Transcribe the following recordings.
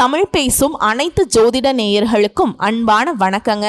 தமிழ் பேசும் அனைத்து ஜோதிட நேயர்களுக்கும் அன்பான வணக்கங்க.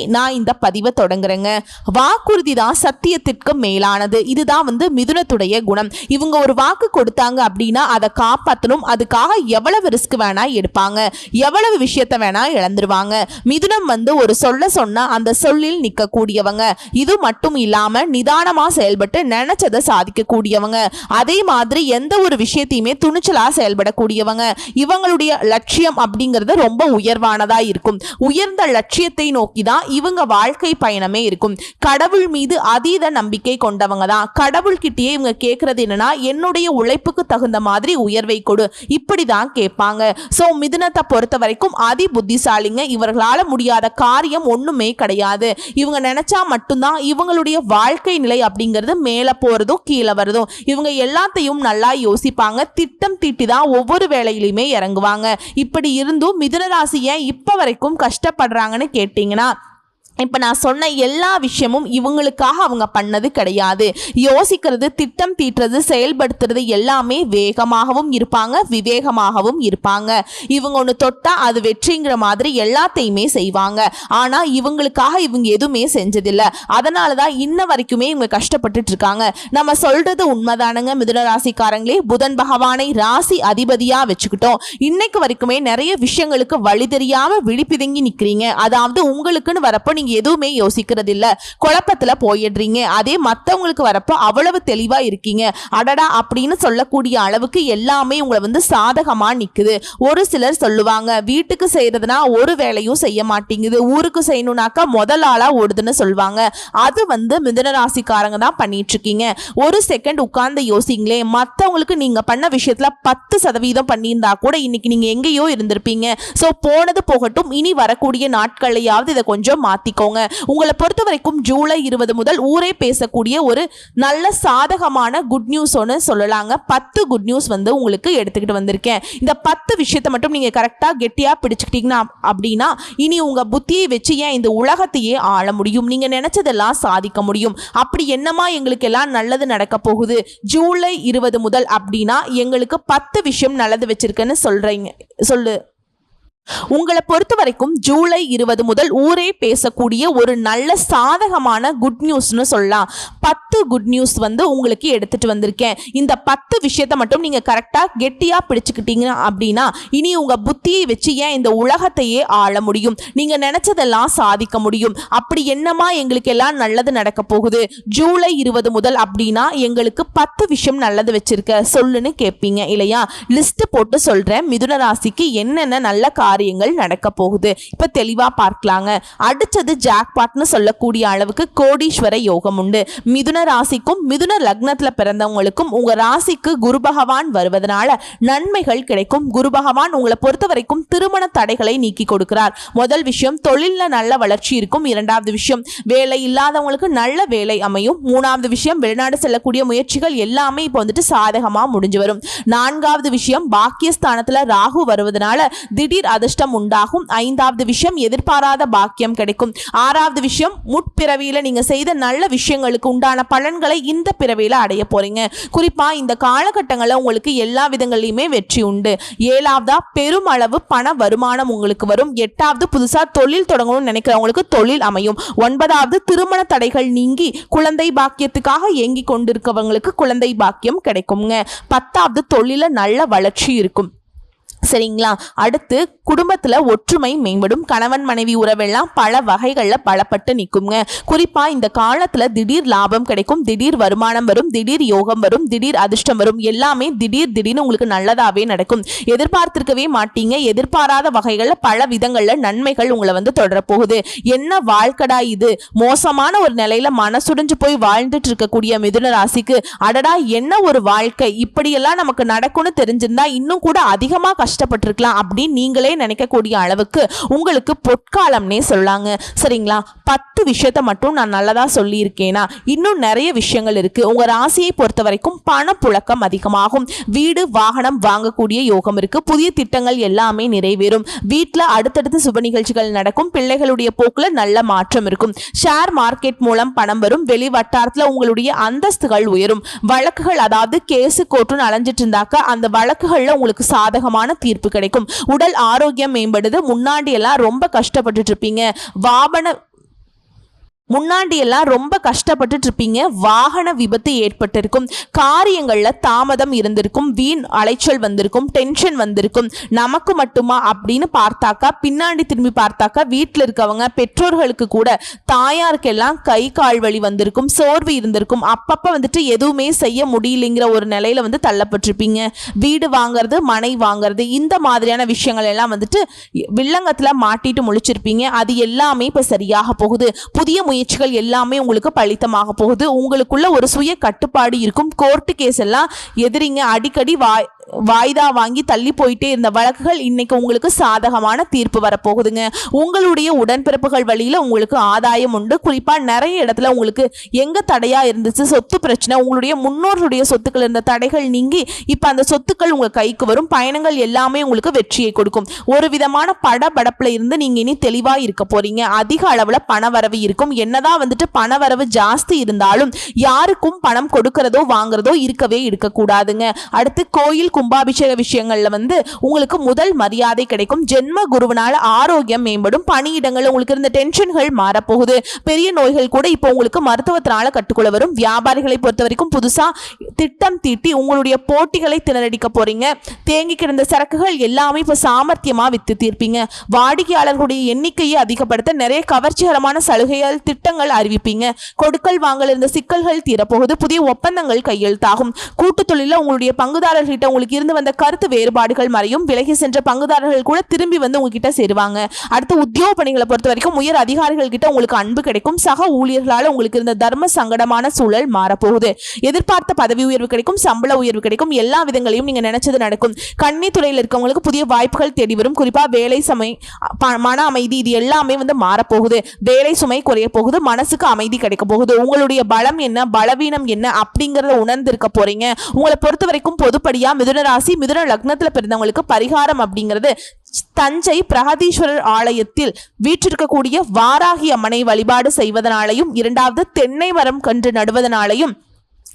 நான் இந்த பதிவை தொடங்குறேங்க. வாக்குறுதி தான் சத்தியத்திற்கு மேலானது. இதுதான் வந்து மிதுனத்துடைய குணம். இவங்க ஒரு வாக்கு கொடுத்தாங்க அப்படின்னா அதை காப்பாற்றணும் அதுக்காக எவ்வளவு ரிஸ்க் வேணா எடுப்பாங்க. எவ்வளவு விஷயத்த வேணா இழந்துருவாங்க. மிதுனம் வந்து ஒரு சொல்ல சொன்னா அந்த சொல்லில் நிற்கக்கூடியவங்க. இது மட்டும் இல்லாம நிதானமா செயல்பட்டு நினைச்சதை சாதிக்கக்கூடியவங்க. அதே மாதிரி எந்த ஒரு விஷயத்தையுமே துணிச்சலா செயல்படக்கூடியவங்க. இவங்களுடைய லட்சியம் அப்படிங்கிறது ரொம்ப உயர்வானதா இருக்கும். உயர்ந்த லட்சியத்தை நோக்கி தான் இவங்க வாழ்க்கை பயணமே இருக்கும். கடவுள் மீது அதீத நம்பிக்கை கொண்டவங்க தான். கடவுள்கிட்டயே இவங்க கேட்கறது என்னன்னா என்னுடைய உழைப்புக்கு தகுந்த மாதிரி உயர்வை கொடு. இப்படி தான் கேட்பாங்க. ஸோ மிதுனத்தை பொறுத்த வரைக்கும் அதி புத்திசாலிங்க. இவர்களால் முடியாத காரியம் ஒன்றுமே கிடையாது. இவங்க நினைச்சா மட்டும்தான் இவங்களுடைய வாழ்க்கை நிலை அப்படிங்கிறது மேலே போகிறதும் கீழே வருதும் இவங்க எல்லாத்தையும் நல்லா யோசிப்பாங்க. திட்டம் தீட்டி தான் ஒவ்வொரு வேலையிலையுமே இறங்குவாங்க. இப்படி இருந்தும் மிதுன ராசி ஏன் இப்போ வரைக்கும் கஷ்டப்படுறாங்கன்னு கேட்டிங்கன்னா இப்போ நான் சொன்ன எல்லா விஷயமும் இவங்களுக்காக அவங்க பண்ணது கிடையாது. யோசிக்கிறது திட்டம் தீட்டுறது செயல்படுத்துறது எல்லாமே வேகமாகவும் இருப்பாங்க விவேகமாகவும் இருப்பாங்க. இவங்க ஒன்று தொட்டால் அது வெற்றிங்கிற மாதிரி எல்லாத்தையுமே செய்வாங்க. ஆனால் இவங்களுக்காக இவங்க எதுவுமே செஞ்சதில்லை. அதனால தான் இன்ன வரைக்குமே இவங்க கஷ்டப்பட்டுட்டு இருக்காங்க நம்ம சொல்றது உண்மைதானுங்க மிதுன ராசிக்காரங்களே? புதன் பகவானை ராசி அதிபதியாக வச்சுக்கிட்டோம். இன்னைக்கு வரைக்குமே நிறைய விஷயங்களுக்கு வழி தெரியாமல் விழிப்பிதங்கி நிற்கிறீங்க அதாவது உங்களுக்குன்னு வரப்போ நீங்க எதுவுமே யோசிக்கிறது இல்லை குழப்பத்துல போயிடுறீங்க. அதே மத்தவங்களுக்கு வரப்போ அவ்வளவு தெளிவா இருக்கீங்க. அடடா அப்படின்னு சொல்லக்கூடிய அளவுக்கு எல்லாமே உங்களை வந்து சாதகமா நிக்குது. ஒரு சிலர் சொல்லுவாங்க வீட்டுக்கு செய்கிறதுனா ஒரு வேலையும் செய்ய மாட்டேங்குது. ஊருக்கு செய்யணும்னாக்கா முதல் ஆளா ஓடுதுன்னு சொல்லுவாங்க அது வந்து மிதன ராசிக்காரங்க தான் பண்ணிட்டு இருக்கீங்க ஒரு செகண்ட் உட்கார்ந்து யோசிங்களே மத்தவங்களுக்கு நீங்க பண்ண விஷயத்துல பத்து சதவீதம் பண்ணியிருந்தா கூட இன்னைக்கு நீங்க எங்கேயோ இருந்திருப்பீங்க. ஸோ போனது போகட்டும் இனி வரக்கூடிய நாட்களையாவது இதை கொஞ்சம் மாற்றி மாத்திக்கோங்க உங்களை பொறுத்த வரைக்கும் ஜூலை இருபது முதல் ஊரே பேசக்கூடிய ஒரு நல்ல சாதகமான குட் நியூஸ் ஒன்று சொல்லலாங்க. பத்து குட் நியூஸ் வந்து உங்களுக்கு எடுத்துக்கிட்டு வந்திருக்கேன். இந்த பத்து விஷயத்தை மட்டும் நீங்கள் கரெக்டாக கெட்டியாக பிடிச்சிக்கிட்டீங்கன்னா அப்படின்னா இனி உங்கள் புத்தியை வச்சு ஏன் இந்த உலகத்தையே ஆள முடியும்? நீங்கள் நினச்சதெல்லாம் சாதிக்க முடியும். அப்படி என்னமா எங்களுக்கு எல்லாம் நல்லது நடக்க போகுது? ஜூலை இருபது முதல் அப்படின்னா எங்களுக்கு பத்து விஷயம் நல்லது வச்சிருக்கேன்னு சொல்கிறீங்க சொல்லு. உங்களை பொறுத்த வரைக்கும் ஜூலை இருபது முதல் ஊரே பேசக்கூடிய ஒரு நல்ல சாதகமான குட் நியூஸ்னு சொல்லலாம். பத்து குட் நியூஸ் வந்து உங்களுக்கு எடுத்துட்டு வந்திருக்கேன். இந்த பத்து விஷயத்தை மட்டும் நீங்க கரெக்டா கெட்டியா பிடிச்சுக்கிட்டீங்க அப்படின்னா இனி உங்க புத்தியை வச்சு ஏன் இந்த உலகத்தையே ஆள முடியும்? நீங்க நினைச்சதெல்லாம் சாதிக்க முடியும். அப்படி என்னமா எங்களுக்கு எல்லாம் நல்லது நடக்க போகுது? ஜூலை இருபது முதல் அப்படின்னா எங்களுக்கு பத்து விஷயம் நல்லது வச்சிருக்க. சொல்லுன்னு கேட்பீங்க இல்லையா? லிஸ்ட் போட்டு சொல்றேன். மிதுன ராசிக்கு என்னென்ன நல்ல காரியங்கள் நடக்க போகுது. இப்ப தெளிவா பார்க்கலாங்க. அடுத்தது ஜாக்பாட்னு சொல்லக்கூடிய அளவுக்கு கோடீஸ்வர யோகம் உண்டு. மிதுன ராசிக்கும் மிதுன லக்னத்துல பிறந்தவங்களுக்கும் உங்க ராசிக்கு குரு பகவான் வருவதனால நன்மைகள் கிடைக்கும். குரு பகவான் உங்களை பொறுத்த வரைக்கும் திருமண தடைகளை நீக்கி கொடுக்கிறார். முதல் விஷயம் தொழில்ல நல்ல வளர்ச்சி இருக்கும். இரண்டாவது விஷயம் வேலை இல்லாதவங்களுக்கு நல்ல வேலை அமையும். மூணாவது விஷயம் வெளிநாடு செல்லக்கூடிய முயற்சிகள் எல்லாமே இப்போ வந்துட்டு சாதகமா முடிஞ்சு வரும். நான்காவது விஷயம் பாக்கியஸ்தானத்துல ராகு வருவதனால திடீர் அதிர்ஷ்டம் உண்டாகும். ஐந்தாவது விஷயம் எதிர்பாராத பாக்கியம் கிடைக்கும். ஆறாவது விஷயம் முற்பிறவியில நீங்க செய்த நல்ல விஷயங்களுக்கு உண்டான பலன்களை இந்த பிறவியில அடைய போறீங்க. குறிப்பா இந்த காலகட்டங்களில் உங்களுக்கு எல்லா விதங்களையுமே வெற்றி உண்டு. ஏழாவதா பெருமளவு பண வருமானம் உங்களுக்கு வரும். எட்டாவது புதுசா தொழில் தொடங்கணும்னு நினைக்கிறவங்களுக்கு தொழில் அமையும். ஒன்பதாவது திருமண தடைகள் நீங்கி குழந்தை பாக்கியத்துக்காக ஏங்கி கொண்டிருக்கவங்களுக்கு குழந்தை பாக்கியம் கிடைக்குங்க. பத்தாவது தொழில நல்ல வளர்ச்சி இருக்கும். சரிங்களா? அடுத்து குடும்பத்துல ஒற்றுமை மேம்படும். கணவன் மனைவி உறவெல்லாம் பல வகைகள்ல பலப்பட்டு நிற்குங்க குறிப்பா இந்த காலத்துல திடீர் லாபம் கிடைக்கும் திடீர் வருமானம் வரும் திடீர் யோகம் வரும் திடீர் அதிர்ஷ்டம் வரும். எல்லாமே திடீர் திடீர்னு உங்களுக்கு நல்லதாவே நடக்கும். எதிர்பார்த்திருக்கவே மாட்டீங்க. எதிர்பாராத வகைகள்ல பல விதங்கள்ல நன்மைகள் உங்களை வந்து தொடரப்போகுது. என்ன வாழ்க்கடா இது? மோசமான ஒரு நிலையில மனசுடைஞ்சு போய் வாழ்ந்துட்டு இருக்கக்கூடிய மிதுன ராசிக்கு அடடா என்ன ஒரு வாழ்க்கை? இப்படியெல்லாம் நமக்கு நடக்கும்னு தெரிஞ்சிருந்தா இன்னும் கூட அதிகமா கஷ்டம் கஷ்டப்பட்டிருக்கலாம் அப்படின்னு நீங்களே நினைக்கக்கூடிய அளவுக்கு உங்களுக்கு பொற்காலம்னே சொல்லாங்க. சரிங்களா? பத்து விஷயத்த மட்டும் நான் நல்லதா சொல்லியிருக்கேனா? இன்னும் நிறைய விஷயங்கள் இருக்கு. உங்க ராசியை பொறுத்த வரைக்கும் பணப்புழக்கம் அதிகமாகும். வீடு வாகனம் வாங்கக்கூடிய யோகம் இருக்கு. புதிய திட்டங்கள் எல்லாமே நிறைவேறும். வீட்டில் அடுத்தடுத்து சுப நிகழ்ச்சிகள் நடக்கும். பிள்ளைகளுடைய போக்குல நல்ல மாற்றம் இருக்கும். ஷேர் மார்க்கெட் மூலம் பணம் வரும். வெளி வட்டாரத்துல உங்களுடைய அந்தஸ்துகள் உயரும். வழக்குகள் அதாவது கேஸு கோர்ட்டுன்னு அலைஞ்சிட்டு இருந்தாக்க அந்த வழக்குகள்ல உங்களுக்கு சாதகமான தீர்ப்பு கிடைக்கும். உடல் ஆரோக்கியம் மேம்படுது. முன்னாடி எல்லாம் ரொம்ப கஷ்டப்பட்டுட்டு இருப்பீங்க. வாபன முன்னாடி எல்லாம் ரொம்ப கஷ்டப்பட்டுட்டு இருப்பீங்க வாகன விபத்து ஏற்பட்டிருக்கும். காரியங்களில் தாமதம் இருந்திருக்கும். வீண் அலைச்சல் வந்திருக்கும். டென்ஷன் வந்திருக்கும். நமக்கு மட்டுமா அப்படின்னு பார்த்தாக்கா பின்னாடி திரும்பி பார்த்தாக்கா வீட்டில் இருக்கவங்க பெற்றோர்களுக்கு கூட தாயாருக்கெல்லாம் கை கால் வலி வந்திருக்கும். சோர்வு இருந்திருக்கும். அப்பப்போ வந்துட்டு எதுவுமே செய்ய முடியலைங்கிற ஒரு நிலையில வந்து தள்ளப்பட்டிருப்பீங்க. வீடு வாங்குறது மனை வாங்குறது இந்த மாதிரியான விஷயங்கள் எல்லாம் வந்துட்டு வில்லங்கத்தில் மாட்டிட்டு முழிச்சிருப்பீங்க. அது எல்லாமே இப்போ சரியாக போகுது. புதிய முயற்சி முயற்சிகள் எல்லாமே உங்களுக்கு பலித்தமாக போகுது. உங்களுக்குள்ள ஒரு சுய கட்டுப்பாடு இருக்கும். கோர்ட்டு கேஸ் எல்லாம் எதிரிங்க அடிக்கடி வாய் வாய்தா வாங்கி தள்ளி போயிட்டே இருந்த வழக்குகள் இன்னைக்கு உங்களுக்கு சாதகமான தீர்ப்பு வரப்போகுதுங்க. உங்களுடைய உடன்பிறப்புகள் வழியில உங்களுக்கு ஆதாயம் உண்டு. குறிப்பா நிறைய இடத்துல உங்களுக்கு எங்க தடையா இருந்துச்சு சொத்து பிரச்சனை உங்களுடைய முன்னோர்களுடைய சொத்துக்கள் இருந்த தடைகள் நீங்கி இப்ப அந்த சொத்துக்கள் உங்க கைக்கு வரும். பயணங்கள் எல்லாமே உங்களுக்கு வெற்றியை கொடுக்கும். ஒரு விதமான படபடப்புல இருந்து நீங்க இனி தெளிவா இருக்க போறீங்க. அதிக அளவுல பணவரவு இருக்கும். என்னதான் வந்துட்டு பணவரவு ஜாஸ்தி இருந்தாலும் யாருக்கும் பணம் கொடுக்கறதோ வாங்குறதோ இருக்கவே இருக்கக்கூடாதுங்க. அடுத்து கோயில் கும்பாபிஷேக விஷயங்கள்ல வந்து உங்களுக்கு முதல் மரியாதை கிடைக்கும். ஜென்ம குருவனால ஆரோக்கியம் மேம்படும். பணியிடங்கள் உங்களுக்கு இருந்த டென்ஷன்கள் மாறப்போகுது. பெரிய நோய்கள் கூட இப்போ உங்களுக்கு மருத்துவத்தினால கட்டுக்குள்ள வரும். வியாபாரிகளை பொறுத்த வரைக்கும் புதுசாக திட்டம் தீட்டி உங்களுடைய போட்டிகளை திணறடிக்க போறீங்க. தேங்கி கிடந்த சரக்குகள் எல்லாமே இப்போ சாமர்த்தியமா வித்து தீர்ப்பீங்க. வாடிக்கையாளர்களுடைய எண்ணிக்கையை அதிகப்படுத்த நிறைய கவர்ச்சிகரமான சலுகைகள் திட்டங்கள் அறிவிப்பீங்க. கொடுக்கல் வாங்கல் இருந்த சிக்கல்கள் தீரப்போகுது. புதிய ஒப்பந்தங்கள் கையெழுத்தாகும். கூட்டு தொழிலில் உங்களுடைய பங்குதாரர்கிட்ட உங்களுக்கு இருந்து வந்த கருத்து வேறுபாடுகள் மறையும். விலகி சென்ற பங்குதாரர்கள் கூட திரும்பி வந்து உங்ககிட்ட சேருவாங்க. அடுத்து உத்தியோக பணிகளை பொறுத்த வரைக்கும் உயர் அதிகாரிகள் கிட்ட உங்களுக்கு அன்பு கிடைக்கும். சக ஊழியர்களால் உங்களுக்கு இருந்த தர்ம சங்கடமான சூழல் மாறப்போகுது. எதிர்பார்த்த பதவி உயர்வு கிடைக்கும். சம்பள உயர்வு கிடைக்கும். எல்லா விதங்களையும் நீங்க நினைச்சது நடக்கும். கண்ணி துறையில் இருக்கவங்களுக்கு புதிய வாய்ப்புகள் தேடி வரும். குறிப்பா வேலை சமை மன அமைதி இது எல்லாமே வந்து மாறப்போகுது. வேலை சுமை குறைய போகுது. மனசுக்கு அமைதி கிடைக்க போகுது. உங்களுடைய பலம் என்ன? பலவீனம் என்ன? அப்படிங்கறத உணர்ந்திருக்க போறீங்க. உங்களை பொறுத்த வரைக்கும் பொதுப்படியா மிதுன ராசி மிதுன லக்னத்துல பிறந்தவங்களுக்கு பரிகாரம் அப்படிங்கிறது தஞ்சை பிரகதீஸ்வரர் ஆலயத்தில் வீற்றிருக்கக்கூடிய வாராகி அம்மனை வழிபாடு செய்வதனாலையும் இரண்டாவது தென்னை மரம் கன்று நடுவதனாலையும்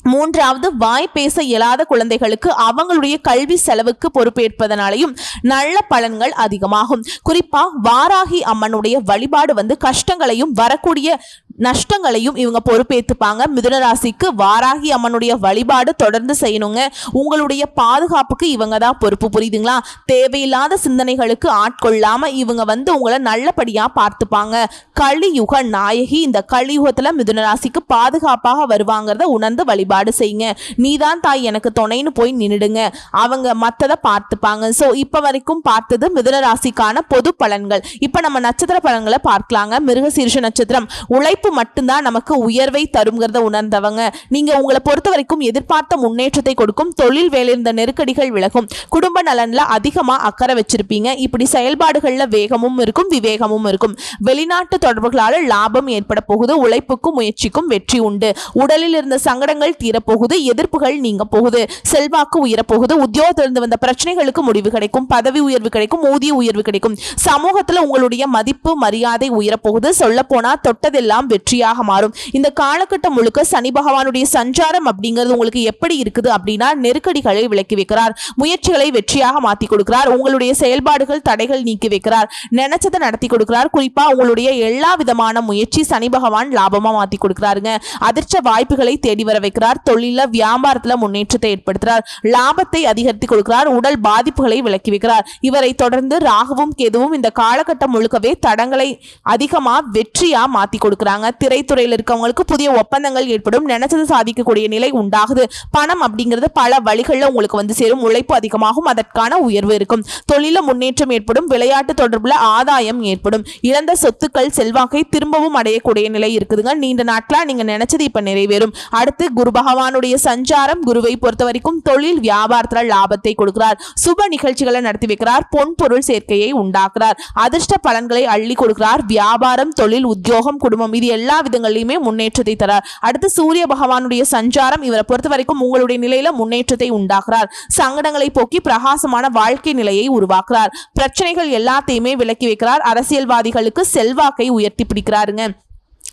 மூன்றாவது வாய் பேச இயலாத குழந்தைகளுக்கு அவங்களுடைய கல்வி செலவுக்கு பொறுப்பேற்பதனாலையும் நல்ல பலன்கள் அதிகமாகும். குறிப்பா வாராகி அம்மனுடைய வழிபாடு வந்து கஷ்டங்களையும் வரக்கூடிய நஷ்டங்களையும் இவங்க பொறுப்பேற்றுப்பாங்க மிதுன ராசிக்கு வாராகி அம்மனுடைய வழிபாடு தொடர்ந்து செய்யணுங்க. உங்களுடைய பாதுகாப்புக்கு இவங்க தான் பொறுப்பு புரியுதுங்களா? தேவையில்லாத சிந்தனைகளுக்கு ஆட்கொள்ளாம இவங்க வந்து உங்களை நல்லபடியா பார்த்துப்பாங்க. கலியுக நாயகி இந்த கலியுகத்துல மிதுன ராசிக்கு பாதுகாப்பாக வருவாங்கிறத உணர்ந்து வழிபாடு செய்யுங்க. நீதான் தாய் எனக்கு துணைன்னு போய் நின்றுடுங்க அவங்க மற்றதை பார்த்துப்பாங்க. ஸோ இப்போ வரைக்கும் பார்த்தது மிதுன ராசிக்கான பொது பலன்கள். இப்போ நம்ம நட்சத்திர பலன்களை பார்க்கலாங்க. மிருகசீர்ஷ நட்சத்திரம். உழைப்பு மட்டும்தான் நமக்கு உயர்வை தருங்கிறத உணர்ந்தவங்க. நீங்க உங்களை பொறுத்த வரைக்கும் எதிர்பார்த்த முன்னேற்றத்தை கொடுக்கும். தொழில் வேலிருந்த நெருக்கடிகள் விலகும். குடும்ப நலன்ல அதிகமா அக்கறை வச்சிருப்பீங்க. இப்படி செயல்பாடுகள்ல வேகமும் இருக்கும் விவேகமும் இருக்கும். வெளிநாட்டு தொடர்புகளால லாபம் ஏற்பட போகுது உழைப்புக்கும் முயற்சிக்கும் வெற்றி உண்டு. உடலில் இருந்த சங்கடங்கள் தீரப்போகுது எதிர்ப்புகள் நீங்க போகுது. செல்வாக்கு உயரப்போகுது உத்தியோகத்திலிருந்து வந்த பிரச்சனைகளுக்கு முடிவு கிடைக்கும் பதவி உயர்வு கிடைக்கும் ஊதிய உயர்வு கிடைக்கும். சமூகத்துல உங்களுடைய மதிப்பு மரியாதை உயரப்போகுது சொல்ல போனா தொட்டதெல்லாம் வெற்றியாக மாறும். இந்த காலகட்டம் முழுக்க சனி பகவானுடைய சஞ்சாரம் அப்படிங்கிறது உங்களுக்கு எப்படி இருக்குது அப்படின்னா நெருக்கடிகளை விலக்கி வைக்கிறார். முயற்சிகளை வெற்றியாக மாத்தி கொடுக்கிறார். உங்களுடைய செயல்பாடுகள் தடைகள் நீக்கி வைக்கிறார். நினைச்சதை நடத்தி கொடுக்கிறார். குறிப்பா உங்களுடைய எல்லா விதமான முயற்சி சனி பகவான் லாபமா மாத்தி கொடுக்கிறாருங்க. அதிர்ஷ்ட வாய்ப்புகளை தேடி வர வைக்கிறார். தொழில வியாபாரத்துல முன்னேற்றத்தை ஏற்படுத்துறார். லாபத்தை அதிகரித்து கொடுக்கிறார். உடல் பாதிப்புகளை விலக்கி வைக்கிறார். இவரை தொடர்ந்து ராகுவும் கேதுவும் இந்த காலகட்டம் முழுக்கவே தடங்களை அதிகமா வெற்றியா மாத்தி கொடுக்கிறாங்க. இருக்காங்க. திரைத்துறையில் இருக்கவங்களுக்கு புதிய ஒப்பந்தங்கள் ஏற்படும். நினைச்சது சாதிக்கக்கூடிய நிலை உண்டாகுது. பணம் அப்படிங்கிறது பல வழிகளில் உங்களுக்கு வந்து சேரும். உழைப்பு அதிகமாகும். அதற்கான உயர்வு இருக்கும். தொழில முன்னேற்றம் ஏற்படும். விளையாட்டு தொடர்பில் ஆதாயம் ஏற்படும். இழந்த சொத்துக்கள் செல்வாக்கை திரும்பவும் அடையக்கூடிய நிலை இருக்குதுங்க. நீண்ட நாட்களா நீங்க நினைச்சது இப்ப நிறைவேறும். அடுத்து குரு பகவானுடைய சஞ்சாரம். குருவை பொறுத்த வரைக்கும் தொழில் வியாபாரத்துல லாபத்தை கொடுக்கிறார். சுப நிகழ்ச்சிகளை நடத்தி வைக்கிறார். பொன் பொருள் சேர்க்கையை உண்டாக்குறார். அதிர்ஷ்ட பலன்களை அள்ளி கொடுக்கிறார். வியாபாரம் தொழில் உத்தியோகம் குடும்பம் இது எல்லா விதங்களிலுமே முன்னேற்றத்தை தரார். அடுத்து சூரிய பகவானுடைய சஞ்சாரம் இவரை பொறுத்த வரைக்கும் உங்களுடைய நிலையில முன்னேற்றத்தை உண்டாக்குறார். சங்கடங்களை போக்கி பிரகாசமான வாழ்க்கை நிலையை உருவாக்குறார். பிரச்சனைகள் எல்லாத்தையுமே விலக்கி வைக்கிறார். அரசியல்வாதிகளுக்கு செல்வாக்கை உயர்த்தி பிடிக்கிறாருங்க.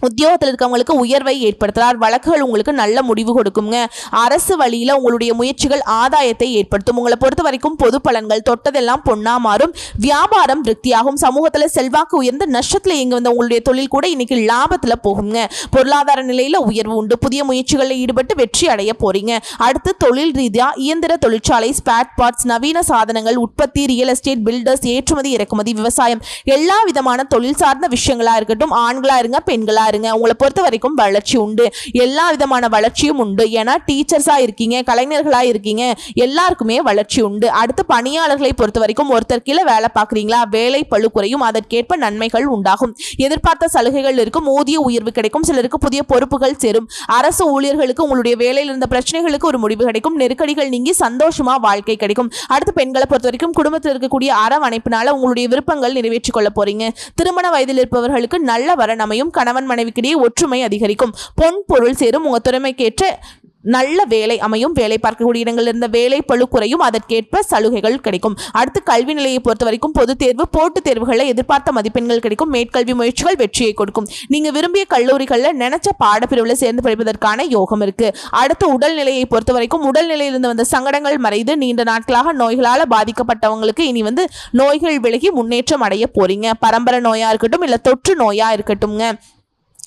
உத்தியோகத்தில் இருக்கவங்களுக்கு உயர்வை ஏற்படுத்துறார். வழக்குகள் உங்களுக்கு நல்ல முடிவு கொடுக்குங்க. அரசு வழியில் உங்களுடைய முயற்சிகள் ஆதாயத்தை ஏற்படுத்தும். உங்களை பொறுத்த வரைக்கும் பொது பலன்கள் தொட்டதெல்லாம் பொண்ணா மாறும். வியாபாரம் திருப்தியாகும் சமூகத்தில் செல்வாக்கு உயர்ந்து நஷ்டத்தில் இயங்க வந்த உங்களுடைய தொழில் கூட இன்னைக்கு லாபத்தில் போகுங்க. பொருளாதார நிலையில் உயர்வு உண்டு. புதிய முயற்சிகளில் ஈடுபட்டு வெற்றி அடைய போறீங்க. அடுத்து தொழில் ரீதியாக இயந்திர தொழிற்சாலை ஸ்பேட் பார்ட்ஸ் நவீன சாதனங்கள் உற்பத்தி ரியல் எஸ்டேட் பில்டர்ஸ் ஏற்றுமதி இறக்குமதி விவசாயம். எல்லா விதமான தொழில் சார்ந்த விஷயங்களா இருக்கட்டும் ஆண்களா இருங்க பெண்களா இருங்க உங்களை பொறுத்த வரைக்கும் வளர்ச்சி உண்டு. எல்லா விதமான வளர்ச்சியும் உண்டு. ஏன்னா டீச்சர்ஸா இருக்கீங்க கலைஞர்களா இருக்கீங்க எல்லாருக்குமே வளர்ச்சி உண்டு. அடுத்து பணியாளர்களை பொறுத்த வரைக்கும் ஒருத்தர் கீழே வேலை பார்க்குறீங்களா? வேலை பழு குறையும். அதற்கேற்ப நன்மைகள் உண்டாகும். எதிர்பார்த்த சலுகைகள் இருக்கும். ஊதிய உயர்வு கிடைக்கும். சிலருக்கு புதிய பொறுப்புகள் சேரும். அரசு ஊழியர்களுக்கு உங்களுடைய வேலையில் இருந்த பிரச்சனைகளுக்கு ஒரு முடிவு கிடைக்கும். நெருக்கடிகள் நீங்கி சந்தோஷமா வாழ்க்கை கிடைக்கும். அடுத்து பெண்களை பொறுத்த வரைக்கும் குடும்பத்தில் இருக்கக்கூடிய அரவணைப்பினால உங்களுடைய விருப்பங்கள் நிறைவேற்றிக் கொள்ள போறீங்க. திருமண வயதில் இருப்பவர்களுக்கு நல்ல வரன் அமையும். கணவன் மனைவிக்கிடையே ஒற்றுமை அதிகரிக்கும். பொன் பொருள் சேரும். உங்கள் திறமைக்கேற்ற நல்ல வேலை அமையும். வேலை பார்க்கக்கூடிய இடங்களில் இருந்த வேலை பழு குறையும். அதற்கேற்ப சலுகைகள் கிடைக்கும். அடுத்து கல்வி நிலையை பொறுத்த வரைக்கும் பொதுத் தேர்வு போட்டுத் தேர்வுகளில் எதிர்பார்த்த மதிப்பெண்கள் கிடைக்கும். மேற்கல்வி முயற்சிகள் வெற்றியை கொடுக்கும். நீங்க விரும்பிய கல்லூரிகளில் நினைச்ச பாடப்பிரிவில் சேர்ந்து படிப்பதற்கான யோகம் இருக்கு. அடுத்து உடல்நிலையை பொறுத்த வரைக்கும் உடல்நிலையிலிருந்து வந்த சங்கடங்கள் மறைந்து நீண்ட நாட்களாக நோய்களால் பாதிக்கப்பட்டவங்களுக்கு இனி வந்து நோய்கள் விலகி முன்னேற்றம் அடைய போறீங்க. பரம்பரை நோயா இருக்கட்டும் இல்லை தொற்று நோயா இருக்கட்டும்ங்க.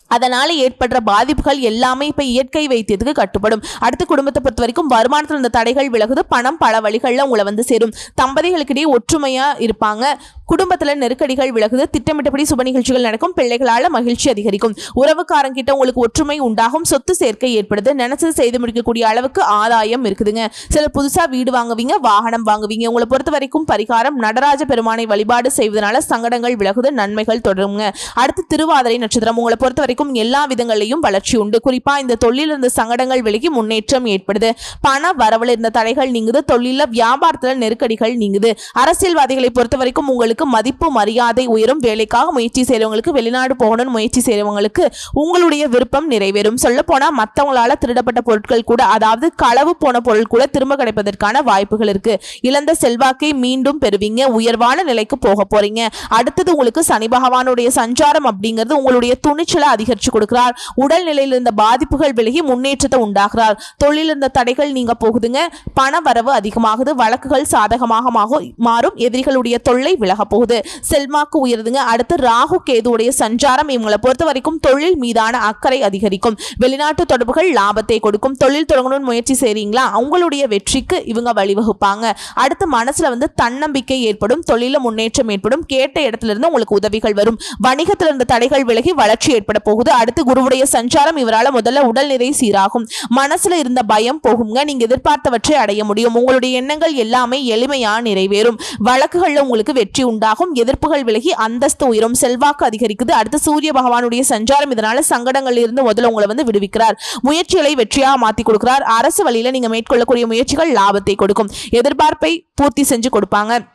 அதனால் ஏற்படுற பாதிப்புகள் எல்லாமே இப்போ இயற்கை வைத்தியத்துக்கு கட்டுப்படும். அடுத்து குடும்பத்தை பொறுத்த வரைக்கும் வருமானத்தில் இந்த தடைகள் விலகுது பணம் பல வழிகளில் உங்களை வந்து சேரும். தம்பதிகளுக்கிடையே ஒற்றுமையாக இருப்பாங்க. குடும்பத்தில் நெருக்கடிகள் விலகுது திட்டமிட்டபடி சுப நிகழ்ச்சிகள் நடக்கும் பிள்ளைகளால் மகிழ்ச்சி அதிகரிக்கும். உறவுக்காரங்கிட்ட உங்களுக்கு ஒற்றுமை உண்டாகும் சொத்து சேர்க்கை ஏற்படுது. நினைச்சது செய்து முடிக்கக்கூடிய அளவுக்கு ஆதாயம் இருக்குதுங்க. சிலர் புதுசாக வீடு வாங்குவீங்க வாகனம் வாங்குவீங்க. உங்களை பொறுத்த வரைக்கும் பரிகாரம் நடராஜ பெருமானை வழிபாடு செய்வதனால சங்கடங்கள் விலகுது நன்மைகள் தொடருங்க. அடுத்து திருவாதிரை நட்சத்திரம். உங்களை பொறுத்த வரைக்கும் எல்லா விதங்களையும் வளர்ச்சி உண்டு. குறிப்பா இந்த தொழில் இருந்த சங்கடங்கள் விலகி முன்னேற்றம் ஏற்படுது. பண வரவில் இருந்த தடைகள் நீங்குது. தொழில வியாபாரத்துல நெருக்கடிகள் நீங்குது. அரசியல்வாதிகளை பொறுத்த வரைக்கும் உங்களுக்கு மதிப்பு மரியாதை உயரும். வேலைக்காக முயற்சி செய்றவங்களுக்கு வெளிநாடு போகணும்னு முயற்சி செய்றவங்களுக்கு உங்களுடைய விருப்பம் நிறைவேறும். சொல்ல போனா மத்தவங்களால திருடப்பட்ட பொருட்கள் கூட அதாவது களவு போன பொருள் கூட திரும்ப கிடைப்பதற்கான வாய்ப்புகள் இருக்கு. இழந்த செல்வாக்கை மீண்டும் பெறுவீங்க. உயர்வான நிலைக்கு போக போறீங்க. அடுத்தது உங்களுக்கு சனி பகவானுடைய சஞ்சாரம் அப்படிங்கிறது உங்களுடைய துணிச்சலை அதிகரிச்சு கொடுக்கிறார் உடல்நிலையில் இருந்த பாதிப்புகள் விலகி முன்னேற்றத்தை உண்டாகிறார் தொழில் இருந்த தடைகள் நீங்க போகுதுங்க. பண வரவு அதிகமாகுது. வழக்குகள் சாதகமாக மாறும். எதிரிகளுடைய தொல்லை விலக போகுது. செல்வாக்கு உயருதுங்க. அடுத்து ராகு கேதுவுடைய சஞ்சாரம். இவங்களை பொறுத்த வரைக்கும் தொழில் மீதான அக்கறை அதிகரிக்கும். வெளிநாட்டு தொடர்புகள் லாபத்தை கொடுக்கும். தொழில் தொடங்கணும்னு முயற்சி செய்றீங்களா? அவங்களுடைய வெற்றிக்கு இவங்க வழிவகுப்பாங்க. அடுத்து மனசுல வந்து தன்னம்பிக்கை ஏற்படும். தொழில முன்னேற்றம் ஏற்படும். கேட்ட இடத்துல இருந்து உங்களுக்கு உதவிகள் வரும். வணிகத்தில் இருந்த தடைகள் விலகி வளர்ச்சி ஏற்பட போகுது. அடுத்து குருவுடைய சஞ்சாரம் இவரால் முதல்ல உடல்நிலை சீராகும். மனசுல இருந்த பயம் போகுங்க. நீங்க எதிர்பார்த்தவற்றை அடைய முடியும். உங்களுடைய எண்ணங்கள் எல்லாமே எளிமையா நிறைவேறும். வழக்குகள்ல உங்களுக்கு வெற்றி உண்டாகும். எதிர்ப்புகள் விலகி அந்தஸ்து உயரும். செல்வாக்கு அதிகரிக்குது. அடுத்து சூரிய பகவானுடைய சஞ்சாரம் இதனால சங்கடங்கள் இருந்து முதல்ல உங்களை வந்து விடுவிக்கிறார். முயற்சிகளை வெற்றியா மாத்தி கொடுக்கிறார். அரசு வழியில நீங்க மேற்கொள்ளக்கூடிய முயற்சிகள் லாபத்தை கொடுக்கும். எதிர்பார்ப்பை பூர்த்தி செஞ்சு கொடுப்பாங்க.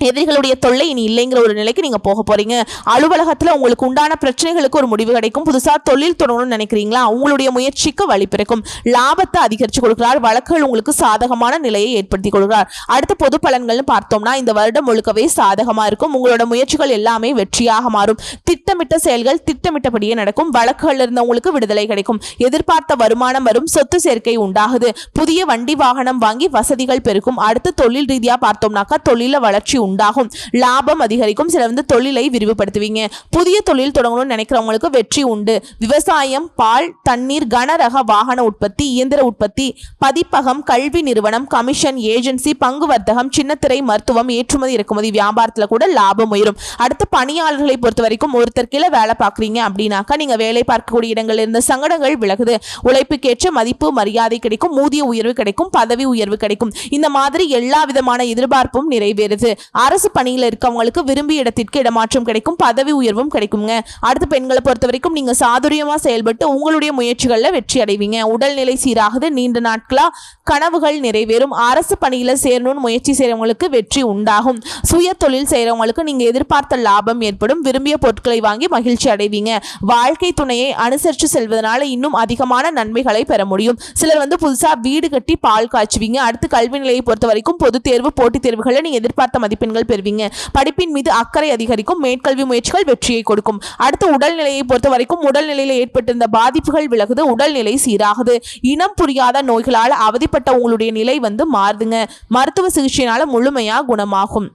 எதிரிகளுடைய தொல்லை இனி இல்லைங்கிற ஒரு நிலைக்கு நீங்கள் போக போறீங்க. அலுவலகத்தில் உங்களுக்கு உண்டான பிரச்சனைகளுக்கு ஒரு முடிவு கிடைக்கும். புதுசாக தொழில் தொடங்கணும்னு நினைக்கிறீங்களா? உங்களுடைய முயற்சிக்கு வழி பிறக்கும். லாபத்தை அதிகரித்து கொடுக்கிறார். வழக்குகள் உங்களுக்கு சாதகமான நிலையை ஏற்படுத்தி கொடுக்கிறார். அடுத்த பொது பலன்கள்னு பார்த்தோம்னா இந்த வருடம் முழுக்கவே சாதகமாக இருக்கும். உங்களோட முயற்சிகள் எல்லாமே வெற்றியாக மாறும். திட்டமிட்ட செயல்கள் திட்டமிட்டபடியே நடக்கும். வழக்குகள் இருந்தவங்களுக்கு விடுதலை கிடைக்கும். எதிர்பார்த்த வருமானம் வரும். சொத்து சேர்க்கை உண்டாகுது. புதிய வண்டி வாகனம் வாங்கி வசதிகள் பெருக்கும். அடுத்து தொழில் ரீதியாக பார்த்தோம்னாக்கா தொழில வளர்ச்சி உண்டாகும். லாபம் அதிகரிக்கும். சிலர் வந்து தொழிலை விரிவுபடுத்துவீங்க. புதிய தொழில் தொடங்கணும்னு நினைக்கிறவங்களுக்கு வெற்றி உண்டு. விவசாயம் பால் தண்ணீர் கனரக வாகன உற்பத்தி இயந்திர உற்பத்தி பதிப்பகம் கல்வி நிறுவனம் கமிஷன் ஏஜென்சி பங்கு வர்த்தகம் சின்னத்திரை மருத்துவம் ஏற்றுமதி இறக்குமதி வியாபாரத்தில் கூட லாபம் உயரும். அடுத்து பணியாளர்களை பொறுத்த வரைக்கும் ஒருத்தர் கீழே வேலை பார்க்குறீங்க அப்படின்னாக்கா நீங்கள் வேலை பார்க்கக்கூடிய இடங்களில் இருந்த சங்கடங்கள் விலகுது. உழைப்புக்கேற்ற மதிப்பு மரியாதை கிடைக்கும். ஊதிய உயர்வு கிடைக்கும். பதவி உயர்வு கிடைக்கும். இந்த மாதிரி எல்லா விதமான எதிர்பார்ப்பும் நிறைவேறுது. அரசு பணியில் இருக்கவங்களுக்கு விரும்பிய இடத்திற்கு இடமாற்றம் கிடைக்கும் பதவி உயர்வும் கிடைக்குங்க. அடுத்து பெண்களை பொறுத்த வரைக்கும் நீங்க சாதுரியமா செயல்பட்டு உங்களுடைய முயற்சிகளில் வெற்றி அடைவீங்க. உடல்நிலை சீராகுது நீண்ட நாட்களா கனவுகள் நிறைவேறும். அரசு பணியில சேரணும்னு முயற்சி செய்யறவங்களுக்கு வெற்றி உண்டாகும். சுய தொழில் செய்யறவங்களுக்கு நீங்க எதிர்பார்த்த லாபம் ஏற்படும். விரும்பிய பொருட்களை வாங்கி மகிழ்ச்சி அடைவீங்க. வாழ்க்கை துணையை அனுசரித்து செல்வதனால இன்னும் அதிகமான நன்மைகளை பெற முடியும். சிலர் வந்து புதுசா வீடு கட்டி பால் காய்ச்சுவீங்க. அடுத்து கல்வி நிலையை பொறுத்த வரைக்கும் பொது தேர்வு போட்டித் தேர்வுகளை நீங்க எதிர்பார்த்த மதிப்பு மதிப்பெண்கள் பெறுவீங்க. படிப்பின் மீது அக்கறை அதிகரிக்கும். மேற்கல்வி முயற்சிகள் வெற்றியை கொடுக்கும். அடுத்து உடல்நிலையை பொறுத்த வரைக்கும் உடல்நிலையில் ஏற்பட்டிருந்த பாதிப்புகள் விலகுது. உடல்நிலை சீராகுது. இனம் புரியாத நோய்களால் அவதிப்பட்ட உங்களுடைய நிலை வந்து மாறுதுங்க. மருத்துவ சிகிச்சையினால முழுமையாக குணமாகும்.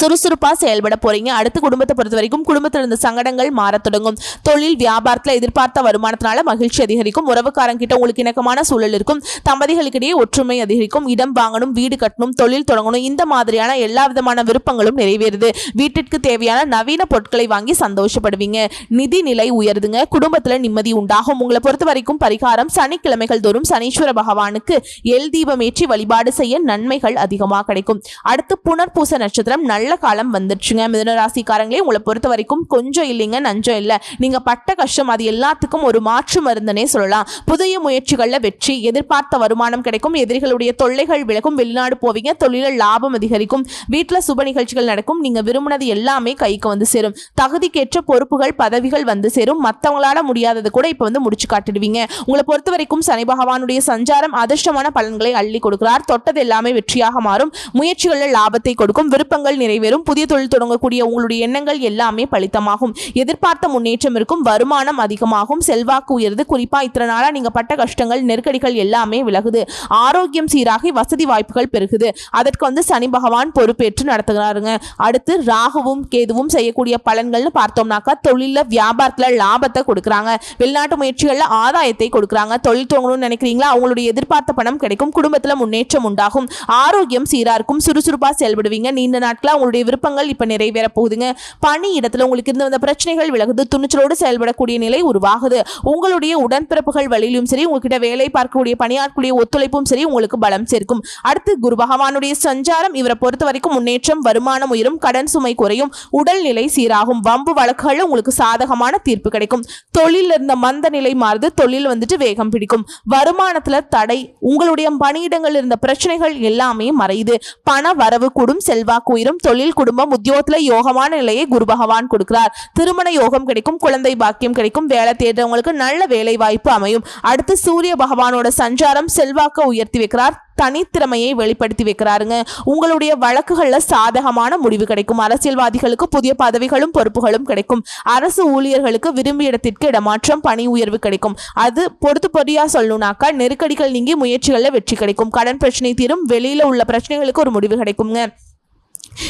சுறுசுறுப்பாக செயல்பட போறீங்க. அடுத்து குடும்பத்தை பொறுத்த வரைக்கும் குடும்பத்தில் இருந்த சங்கடங்கள் மாறத் தொடங்கும். தொழில் வியாபாரத்தில் எதிர்பார்த்த வருமானத்தினால மகிழ்ச்சி அதிகரிக்கும். உறவுக்காரங்கிட்ட உங்களுக்கு இணக்கமான சூழல் இருக்கும். தம்பதிகளுக்கிடையே ஒற்றுமை அதிகரிக்கும். இடம் வாங்கணும் வீடு கட்டணும் தொழில் தொடங்கணும். இந்த மாதிரியான எல்லா விதமான விருப்பங்களும் நிறைவேறுது. வீட்டிற்கு தேவையான நவீன பொருட்களை வாங்கி சந்தோஷப்படுவீங்க. நிதி நிலை உயருதுங்க. குடும்பத்தில் நிம்மதி உண்டாகும். உங்களை பொறுத்த வரைக்கும் பரிகாரம் சனிக்கிழமைகள் தோறும் சனீஸ்வர பகவானுக்கு எல் தீபமேற்றி வழிபாடு செய்ய நன்மைகள் அதிகமாக கிடைக்கும். அடுத்து புனர்பூச நட்சத்திரம். நல்ல நல்ல காலம் வந்துடுச்சுங்க. மிதுன ராசிக்காரங்களே உங்களை பொறுத்த வரைக்கும் கொஞ்சம் இல்லைங்க நஞ்சம் இல்லை. நீங்கள் பட்ட கஷ்டம் அது எல்லாத்துக்கும் ஒரு மாற்று மருந்துனே சொல்லலாம். புதிய முயற்சிகளில் வெற்றி எதிர்பார்த்த வருமானம் கிடைக்கும் எதிரிகளுடைய தொல்லைகள் விலகும் வெளிநாடு போவீங்க தொழிலில் லாபம் அதிகரிக்கும் வீட்டில் சுப நிகழ்ச்சிகள் நடக்கும் நீங்கள் விரும்பினது எல்லாமே கைக்கு வந்து சேரும். தகுதிக்கேற்ற பொறுப்புகள் பதவிகள் வந்து சேரும். மற்றவங்களால முடியாதது கூட இப்போ வந்து முடிச்சு காட்டிடுவீங்க. உங்களை பொறுத்த வரைக்கும் சனி பகவானுடைய சஞ்சாரம் அதிர்ஷ்டமான பலன்களை அள்ளி கொடுக்கிறார். தொட்டது எல்லாமே வெற்றியாக மாறும். முயற்சிகளில் லாபத்தை கொடுக்கும். விருப்பங்கள் நிறை நிறைவேறும். புதிய தொழில் தொடங்கக்கூடிய உங்களுடைய எண்ணங்கள் எல்லாமே பலித்தமாகும். எதிர்பார்த்த முன்னேற்றம் இருக்கும். வருமானம் அதிகமாகும். செல்வாக்கு உயருது. குறிப்பா இத்தனை நாளா நீங்க பட்ட கஷ்டங்கள் நெருக்கடிகள் எல்லாமே விலகுது. ஆரோக்கியம் சீராகி வசதி வாய்ப்புகள் பெருகுது. அதற்கு வந்து சனி பகவான் பொறுப்பேற்று நடத்துகிறாருங்க. அடுத்து ராகுவும் கேதுவும் செய்யக்கூடிய பலன்கள்னு பார்த்தோம்னாக்கா தொழில வியாபாரத்துல லாபத்தை கொடுக்குறாங்க. வெளிநாட்டு முயற்சிகள்ல ஆதாயத்தை கொடுக்குறாங்க. தொழில் தொடங்கணும்னு நினைக்கிறீங்களா? அவங்களுடைய எதிர்பார்த்த பணம் கிடைக்கும். குடும்பத்துல முன்னேற்றம் உண்டாகும். ஆரோக்கியம் சீரா இருக்கும். சுறுசுறுப்பா செயல்படுவீங்க. நீண்ட நாட்களா உங்களுடைய விருப்பங்கள் இப்ப நிறைவேற போகுதுங்க பணி இடத்துல உங்களுக்கு இருந்து வந்த பிரச்சனைகள் விலகுது துணிச்சலோடு செயல்படக்கூடிய நிலை உருவாகுது. உங்களுடைய உடன்பிறப்புகள் வழியிலும் சரி உங்ககிட்ட வேலை பார்க்கக்கூடிய பணியாற்றக்கூடிய ஒத்துழைப்பும் சரி உங்களுக்கு பலம் சேர்க்கும். அடுத்து குரு பகவானுடைய சஞ்சாரம் இவரை பொறுத்த வரைக்கும் முன்னேற்றம் வருமானம் உயரும் கடன் சுமை குறையும் உடல்நிலை சீராகும் வம்பு வழக்குகள் உங்களுக்கு சாதகமான தீர்ப்பு கிடைக்கும். தொழில் இருந்த மந்த நிலை மாறுது தொழில் வந்துட்டு வேகம் பிடிக்கும். வருமானத்துல தடை உங்களுடைய பணியிடங்கள் இருந்த பிரச்சனைகள் எல்லாமே மறையுது. பண வரவு கூடும் செல்வாக்கு உயரும் தொழில் குடும்பம் உத்தியோகத்துல யோகமான நிலையை குரு பகவான் கொடுக்கிறார். திருமண யோகம் கிடைக்கும் குழந்தை பாக்கியம் கிடைக்கும் வேலை தேடுறவங்களுக்கு நல்ல வேலை வாய்ப்பு அமையும். அடுத்து சூரிய பகவானோட சஞ்சாரம் செல்வாக்க உயர்த்தி வைக்கிறார். தனித்திறமையை வெளிப்படுத்தி வைக்கிறாருங்க. உங்களுடைய வழக்குகள்ல சாதகமான முடிவு கிடைக்கும். அரசியல்வாதிகளுக்கு புதிய பதவிகளும் பொறுப்புகளும் கிடைக்கும். அரசு ஊழியர்களுக்கு விரும்பிய இடத்திற்கு இடமாற்றம் பணி உயர்வு கிடைக்கும். அது பொறுத்து பொறியா சொல்லணும்னாக்கா நெருக்கடிகள் நீங்கி முயற்சிகள்ல வெற்றி கிடைக்கும். கடன் பிரச்சனை தீரும் வெளியில உள்ள பிரச்சனைகளுக்கு ஒரு முடிவு கிடைக்குங்க.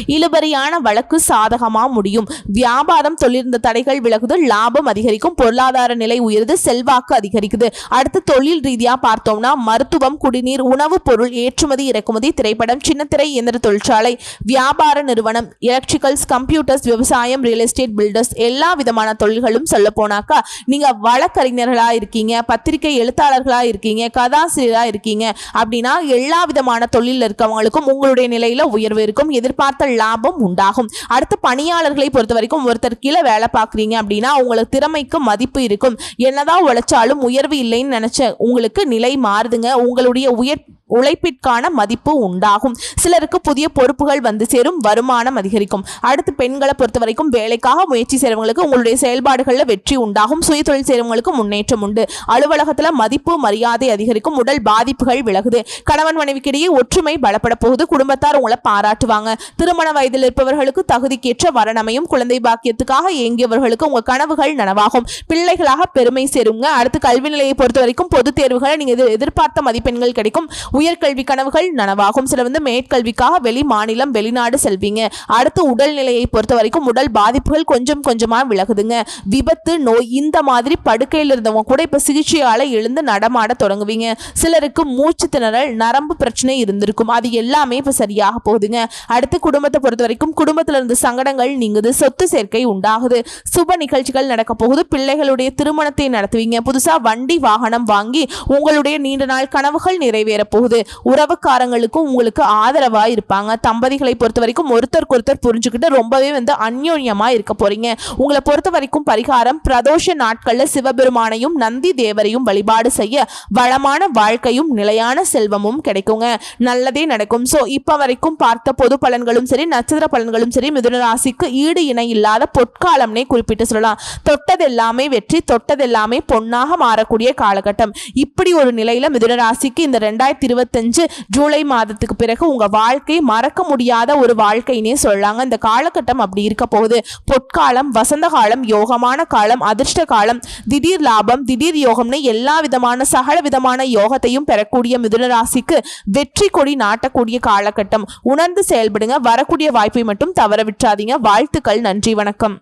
இழுபறியான வழக்கு சாதகமா முடியும். வியாபாரம் தொழிலிருந்த தடைகள் விலகுது லாபம் அதிகரிக்கும் பொருளாதார நிலை உயருது செல்வாக்கு அதிகரிக்குது. அடுத்து தொழில் ரீதியா பார்த்தோம்னா மருத்துவம் குடிநீர் உணவுப் பொருள் ஏற்றுமதி இறக்குமதி திரைப்படம் சின்னத்திரை இயந்திர தொழிற்சாலை வியாபார நிறுவனம் எலக்ட்ரிக்கல்ஸ் கம்ப்யூட்டர்ஸ் விவசாயம் ரியல் எஸ்டேட் பில்டர்ஸ் எல்லா விதமான தொழில்களும் சொல்ல போனாக்கா நீங்க வழக்கறிஞர்களா இருக்கீங்க பத்திரிகை எழுத்தாளர்களா இருக்கீங்க கதாசிரியரா இருக்கீங்க அப்படின்னா எல்லா விதமான தொழில் இருக்கவங்களுக்கும் உங்களுடைய நிலையில உயர்வு இருக்கும். எதிர்பார்த்த லாபம் உண்டாகும். அடுத்து பணியாளர்களை பொறுத்த வரைக்கும் ஒருத்தர் கீழே வேலை பார்க்குறீங்க அப்படின்னா உங்களுக்கு திறமைக்கு மதிப்பு இருக்கும். என்னதான் உழைச்சாலும் உயர்வு இல்லைன்னு நினச்ச உங்களுக்கு நிலை மாறுதுங்க. உங்களுடைய உயர் உழைப்பிற்கான மதிப்பு உண்டாகும். சிலருக்கு புதிய பொறுப்புகள் வந்து சேரும் வருமானம் அதிகரிக்கும். அடுத்து பெண்களை பொறுத்த வரைக்கும் வேலைக்காக முயற்சி செய்றவங்களுக்கு உங்களுடைய செயல்பாடுகளில் வெற்றி உண்டாகும். சுய தொழில் செய்றவங்களுக்கு முன்னேற்றம் உண்டு. அலுவலகத்தில் மதிப்பு மரியாதை அதிகரிக்கும். உடல் பாதிப்புகள் விலகுது. கணவன் மனைவிக்கிடையே ஒற்றுமை பலப்பட போகுது. குடும்பத்தார் உங்களை பாராட்டுவாங்க. திருமண வயதில் இருப்பவர்களுக்கு தகுதிக்கேற்ற வரணமையும் குழந்தை பாக்கியத்துக்காக ஏங்கியவர்களுக்கு உங்கள் கனவுகள் நனவாகும். பிள்ளைகளாக பெருமை சேருங்க. அடுத்து கல்வி நிலையை பொறுத்த வரைக்கும் பொதுத் தேர்வுகளை நீங்கள் எதிர்- எதிர்பார்த்த மதிப்பெண்கள் கிடைக்கும். உயர்கல்வி கனவுகள் நனவாகும். சில வந்து மேற்கல்விக்காக வெளி மாநிலம் வெளிநாடு செல்வீங்க. அடுத்து உடல்நிலையை பொறுத்த வரைக்கும் உடல் பாதிப்புகள் கொஞ்சம் கொஞ்சமாக விலகுதுங்க. விபத்து நோய் இந்த மாதிரி படுக்கையில் இருந்தவங்க கூட இப்போ சிகிச்சையால் எழுந்து நடமாட தொடங்குவீங்க. சிலருக்கு மூச்சு திணறல் நரம்பு பிரச்சனை இருந்திருக்கும். அது எல்லாமே இப்போ சரியாக போகுதுங்க. அடுத்து குடும்பத்தை பொறுத்த வரைக்கும் குடும்பத்தில் இருந்து சங்கடங்கள் நீங்குது சொத்து சேர்க்கை உண்டாகுது. சுப நிகழ்ச்சிகள் நடக்க போகுது. பிள்ளைகளுடைய திருமணத்தை நடத்துவீங்க. புதுசாக வண்டி வாகனம் வாங்கி உங்களுடைய நீண்ட நாள் கனவுகள் நிறைவேற போகுது. உறவுக்காரங்களுக்கும் உங்களுக்கு ஆதரவா இருப்பாங்க தம்பதிகளை பொறுத்த வரைக்கும் ஒருத்தருக்கு ஒருத்தர் புரிஞ்சுக்கிட்டு ரொம்பவே வந்து அந்யோன்யமா இருக்க போறீங்க. உங்களை பொறுத்த வரைக்கும் பரிகாரம் பிரதோஷ நாட்கள்ல சிவபெருமானையும் நந்தி தேவரையும் வழிபாடு செய்ய வளமான வாழ்க்கையும் நிலையான செல்வமும் கிடைக்குங்க. நல்லதே நடக்கும். ஸோ இப்போ வரைக்கும் பார்த்த பொது பலன்களும் சரி நட்சத்திர பலன்களும் சரி மிதுன ராசிக்கு ஈடு இணை இல்லாத பொற்காலம்னே குறிப்பிட்டு சொல்லலாம். தொட்டதெல்லாமே வெற்றி தொட்டதெல்லாமே பொன்னாக மாறக்கூடிய காலகட்டம். இப்படி ஒரு நிலையில மிதுன ராசிக்கு இந்த ரெண்டாயிரத்தி இருபத்தஞ்சு ஜூலை மாதத்துக்கு பிறகு உங்க வாழ்க்கை மறக்க முடியாத ஒரு வாழ்க்கைனே சொல்லாங்க. இந்த காலகட்டம் அப்படி இருக்க போகுது. பொற்காலம் வசந்த காலம் யோகமான காலம் அதிர்ஷ்ட காலம் திடீர் லாபம் திடீர் யோகம்னு எல்லா விதமான சகல விதமான யோகத்தையும் பெறக்கூடிய மிதுன ராசிக்கு வெற்றி கொடி நாட்டக்கூடிய காலகட்டம். உணர்ந்து செயல்படுங்க. வரக்கூடிய வாய்ப்பை மட்டும் தவற விட்டுறாதீங்க. வாழ்த்துக்கள். நன்றி. வணக்கம்.